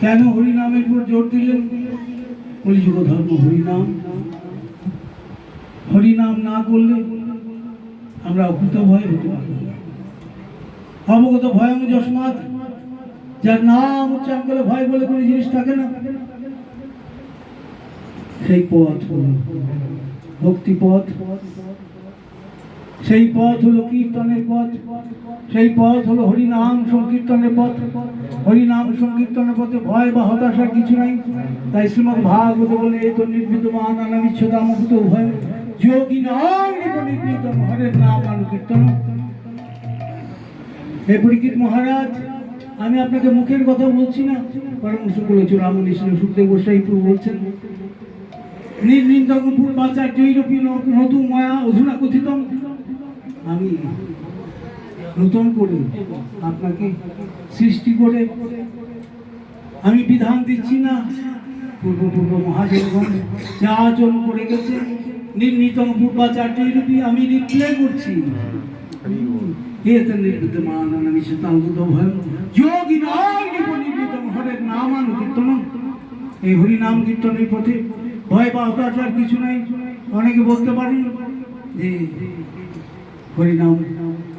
কেন হরিনামের উপর জোর দিলেন? কলিযুগ ধর্ম হরিনাম। হরিনাম না করলে আমরা অভূত ভয় হতে পারি। অবগত ভয়ং যশমাত যার নাম উচ্চারণ করে ভয় বলে কোনো জিনিস থাকে না। সেই পথ হলো ভক্তি পথ সেই পথ হলো কীর্তনের পথ। সেই পথ হলো হরিনাম সংকীর্তনের পথ। হরিনাম সংকীর্তনের পথে ভয় বা হতাশা কিছু নাই। তাই শ্রীমদ ভাগবত বলে এই তো নির্বিদ্যমান অনাবিচ্ছতামভূত ভয় যোগী নাম নির্বিত হরের নাম অনুকীর্তন হে পরীক্ষিত মহারাজ, আমি আপনাকে মুখের কথা বলছি না পরামর্শ করেছিল রামন সুখদেব গোসাই বলছেন নির্নিন্দকুল বাচার জৈরপী নতুন মায়া অধুনা কথিতম। আমি নতুন করে আপনাকে সৃষ্টি করে আমি বিধান দিচ্ছি না। পূর্বপূর্ব মহাজনগণ যা আচরণ করে গেছে নির্নীতম পূর্বাচার্য রূপী আমি রিপ্লাই করছি। এই হরি নাম কীর্তনের পথে ভয় কিছু নাই। অনেকে বলতে পারেন যে হরিনাম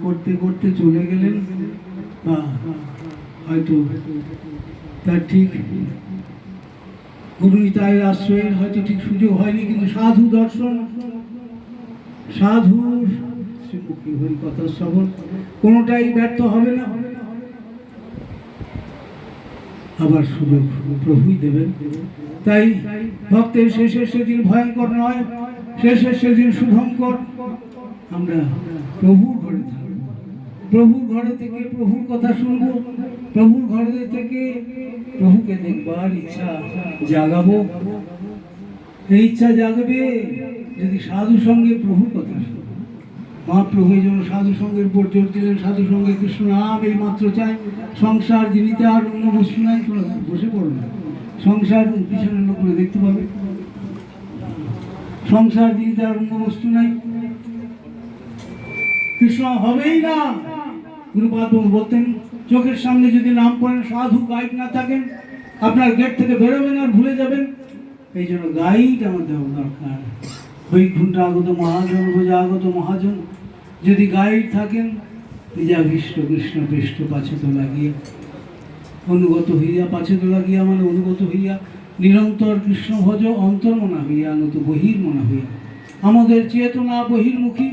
করতে করতে চলে গেলেন হয়তো তার ঠিক গুরুনিতায়ের আশ্রয়ের হয়তো ঠিক সুযোগ হয়নি, কিন্তু সাধু দর্শন, সাধু হরি কথা শ্রবণ কোনোটাই ব্যর্থ হবে না। আবার সুযোগ প্রভুই দেবেন। তাই ভক্তের শেষের সেদিন ভয়ঙ্কর নয়, শেষের সেদিন শুভঙ্কর। আমরা প্রভুর ঘরে থাকব। প্রভুর ঘরে থেকে প্রভুর কথা শুনব। প্রভুর ঘরে থেকে প্রভুকে দেখবার ইচ্ছা জাগাবো। এই ইচ্ছা জাগবে যদি সাধু সঙ্গে প্রভুর কথা শুনব মহাপ্রভু এই জন্য সাধু সঙ্গের উপর জোর দিলেন সাধু সঙ্গে কৃষ্ণ নাম এই মাত্র চাই। সংসার যিনিতে আর অন্য বস্তু নাই বসে পড়ো না। সংসার পিছনের লোকগুলো দেখতে পাবে। সংসার যিনিতে আর অন্য বস্তু নাই কৃষ্ণ হবেই না। গুরুপাদ বলতেন, চোখের সামনে যদি নাম পড়েন সাধু গাইড না থাকেন, আপনার গেট থেকে বেরোবেন আর ভুলে যাবেন। এই জন্য গাইড আমাদের দরকার। বৈকুণ্ঠ আগত মহাজন আগত মহাজন। যদি গাইড থাকেন নিজাভীষ্ট কৃষ্ণ পৃষ্ঠ পাছে তো লাগিয়ে। অনুগত হইয়া পাছে তো লাগিয়া মানে অনুগত হইয়া নিরন্তর কৃষ্ণ ভজ অন্তর্মনা হইয়া, নত বহির্মনা হইয়া। আমাদের চেতনা বহির্মুখী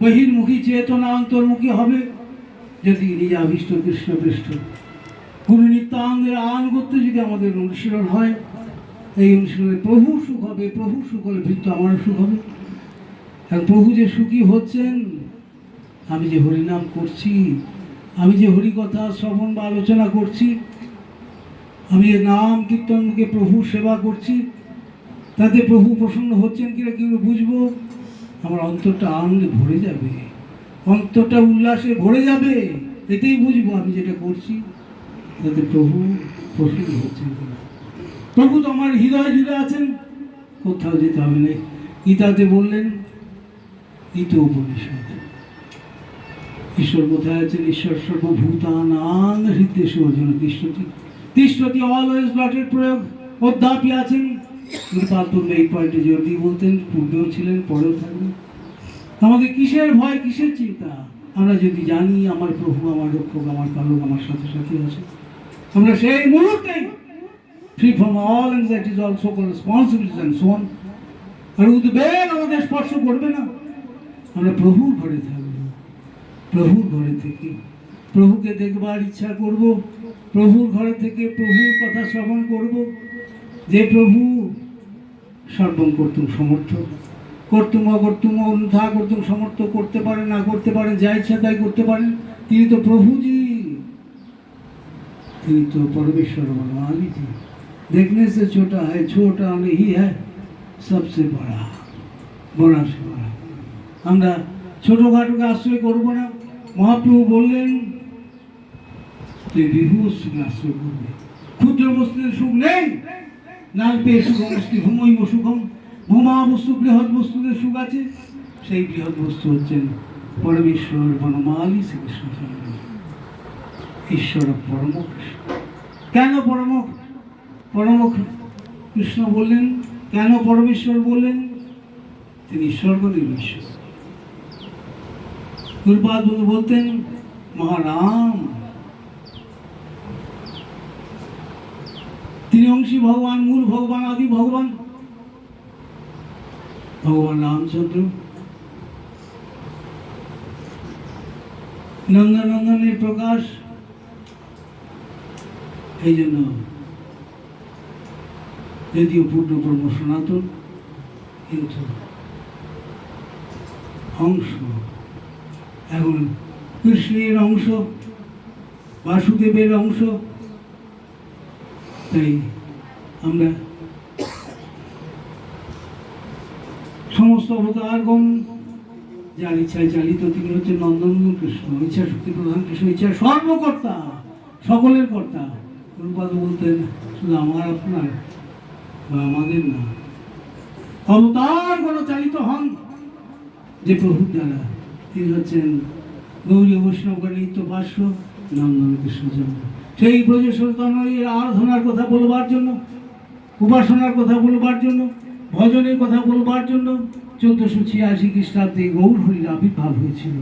বহির্মুখী চেতনা অন্তর্মুখী হবে যদি নিজাভীষ্ট কৃষ্ণ পৃষ্ঠ। গুরু নিত্যাঙ্গের আনুগত্য যদি আমাদের অনুশীলন হয়, এই অনুশীলনে প্রভু সুখ হবে, প্রভু সুখ হলে কিন্তু আমারও সুখ হবে। আর প্রভু যে সুখী হচ্ছেন, আমি যে হরিনাম করছি, আমি যে হরিকথা শ্রবণ বা আলোচনা করছি, আমি যে নাম কীর্তনকে প্রভু সেবা করছি, তাতে প্রভু প্রসন্ন হচ্ছেন কিনা কি করে বুঝব? আমার অন্তরটা আনন্দে ভরে যাবে। অন্তরটা উল্লাসে ভরে যাবে। এতেই বুঝব আমি যেটা করছি। যাতে প্রভু প্রসন্ন হচ্ছেন প্রভু তো আমার হৃদয় জুড়ে আছেন। কোথাও যেতে হবে না। গীতাতে বললেন ইত উপনিষদ ঈশ্বর কোথায় আছেন? ঈশ্বর সর্বভূতানাং হৃদয় সুজন কৃষ্ণটি তিষ্ঠটি অলওয়েজ ডটের প্রয়োগ অধ্যাপী আছেন। পূর্বে এই পয়েন্টে জোর বলতেন পূর্বেও ছিলেন, পরেও থাকবেন। আমাদের কিসের ভয়, কিসের চিন্তা? আমরা যদি জানি আমার প্রভু, আমার রক্ষক, আমার পালক, আমার সাথে সাথে আছে। আমরা সেই মুহূর্তে free from all anxieties all সকল রেসপন্সিবিলিটিস অ্যান্ড সোন আর উদ্বেগ আমাদের স্পর্শ করবে না। আমরা প্রভুর ঘরে থাকব। প্রভুর ঘরে থেকে প্রভুকে দেখবার ইচ্ছা করব। প্রভুর ঘরে থেকে প্রভুর কথা শ্রবণ করব। যে প্রভু সর্বম কর্তুম সমর্থ কর্তুম অকর্তুম অনুধা কর্তুম সমর্থ করতে পারেন, না করতে পারেন, যা ইচ্ছা তাই করতে পারেন, তিনি তো প্রভুজি। তিনি তো পরমেশ্বর মালিকজি দেখলে সে ছোটা হ্যাঁ ছোটা হি হ্যাঁ সবসে বড়া বড়া সে বড়া। আমরা ছোটোখাটোকে আশ্রয় করব না। মহাপ্রভু বললেন, তুই বিভু আশ্রয় করবে। ক্ষুদ্র বস্তুদের সুখ নেই। পেয়ে সুখম ভূমৈব সুখম ভূমা বস্তু বৃহৎ বস্তুতে সুখ আছে। সেই বৃহৎ বস্তু হচ্ছেন পরমেশ্বর বনমালী শ্রীকৃষ্ণ ঈশ্বর পরম কেন পরম পরম কৃষ্ণ বললেন, কেন পরমেশ্বর বললেন? তিনি স্বর্গ নির্বিশ্বর গুরুপাদ বলতেন, মহারাম তিনি অংশী ভগবান, মূল ভগবান, আদি ভগবান। ভগবান রামচন্দ্র। নন্দনন্দনের প্রকাশ। এই জন্য যদিও পূর্ণ ব্রহ্ম সনাতন, কিন্তু অংশ, এখন কৃষ্ণের অংশ, বাসুদেবের অংশ, তাই আমরা সমস্ত অবতারগণ, যার ইচ্ছায় চালিত তিনি হচ্ছেন নন্দনন্দন কৃষ্ণ, ইচ্ছা শক্তি প্রধান কৃষ্ণ ইচ্ছা সর্বকর্তা, সকলের কর্তা। গুরুপাদ বলতেন, শুধু আমার আপনার বা আমাদের না অবতার কোন চালিত হন। যে প্রভুর দ্বারা তিনি হচ্ছেন গৌরী বৈষ্ণবগণ নিত্য পার্শ্ব নন্দন কৃষ্ণ সেই ব্রজসুলতনের আরাধনার কথা বলবার জন্য উপাসনার কথা বলবার জন্য, ভজনের কথা বলবার জন্য চোদ্দশো ছিয়াশি খ্রিস্টাব্দে গৌর হরির আবির্ভাব হয়েছিল।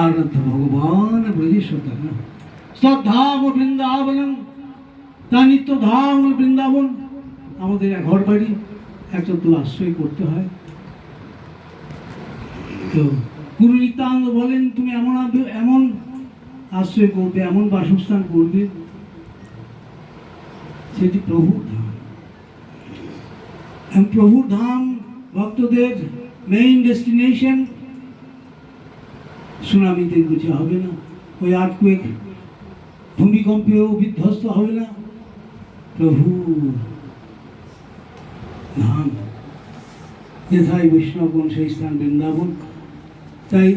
আর ভগবান ব্রজেশ্বর শ্রদ্ধাম বৃন্দাবন তার নিত্য ধাম বৃন্দাবন। আমাদের এক ঘর বাড়ি একটা তো আশ্রয় করতে হয়। তো গুরু নিত্যানন্দ বলেন, তুমি এমন এমন আশ্রয় করবে, এমন বাসস্থান করবে সেটি প্রভুর ধাম। এবং প্রভুর ধাম, ভক্তদের মেইন ডেস্টিনেশন সুনামিতে গুছে হবে না। ওই আর্থকুয়েক ভূমিকম্পেও বিধ্বস্ত হবে না। প্রভু ধাম। যেথায় বৈষ্ণবগণ সেই স্থান বৃন্দাবন। তাই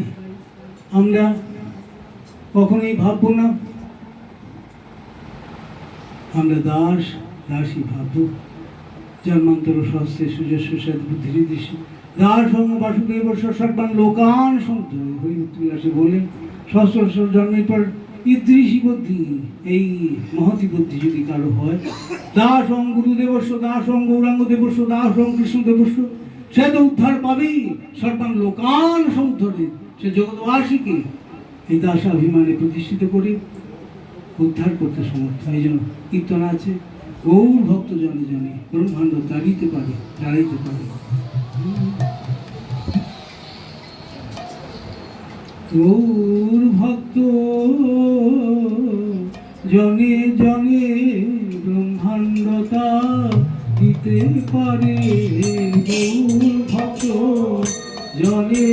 আমরা কখনোই ভাবব না আমরা দাস, দাসী ভাবব জন্মান্তর সহস্রে সুজস্ব সাদ বুদ্ধির দিশে দাস সঙ্গ বাসুদেব সর্বান লোকান সন্ত হরিবিলাসে বলেন, সহস্র জন্মের পর ইদৃশী বুদ্ধি, এই মহতি বুদ্ধি যদি কারও হয়, দাস অং গুরুদেবস্ব, দাস অং গৌরাঙ্গ দেবস্ব দাস অং কৃষ্ণ দেবস্ব সে তো উদ্ধার পাবেই, সর্বান লোকান সমুদ্ধরে সে জগৎবাসীকে এই দাসাভিমানে প্রতিষ্ঠিত করে উদ্ধার করতে সমর্থ এই জন্য কীর্তন আছে, গৌর ভক্ত জনে জনে ব্রহ্মাণ্ড তাড়িতে পারে তাড়াইতে পারে। গৌর ভক্ত জনে জনে ব্রহ্মাণ্ডতা দিতে পারে, গৌর ভক্ত জনে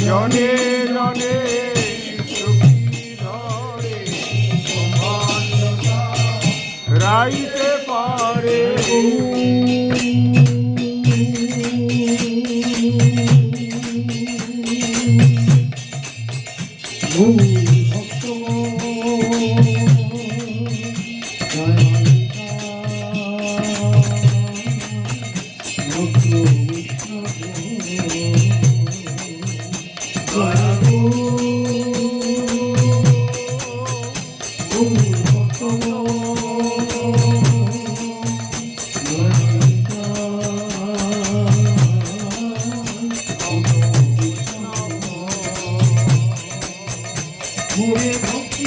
জনে জনে রাইতে পারে ভক্তি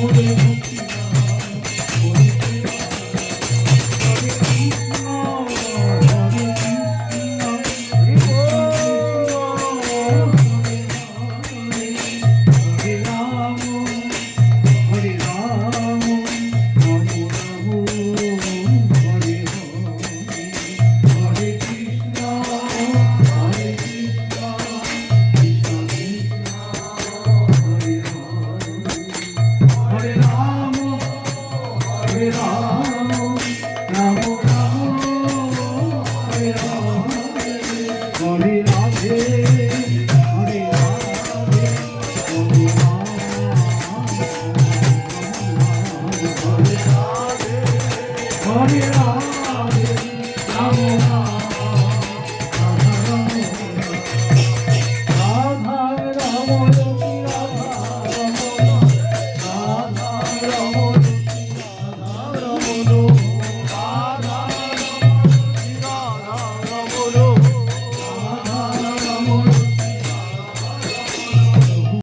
muy bien. Hare Rama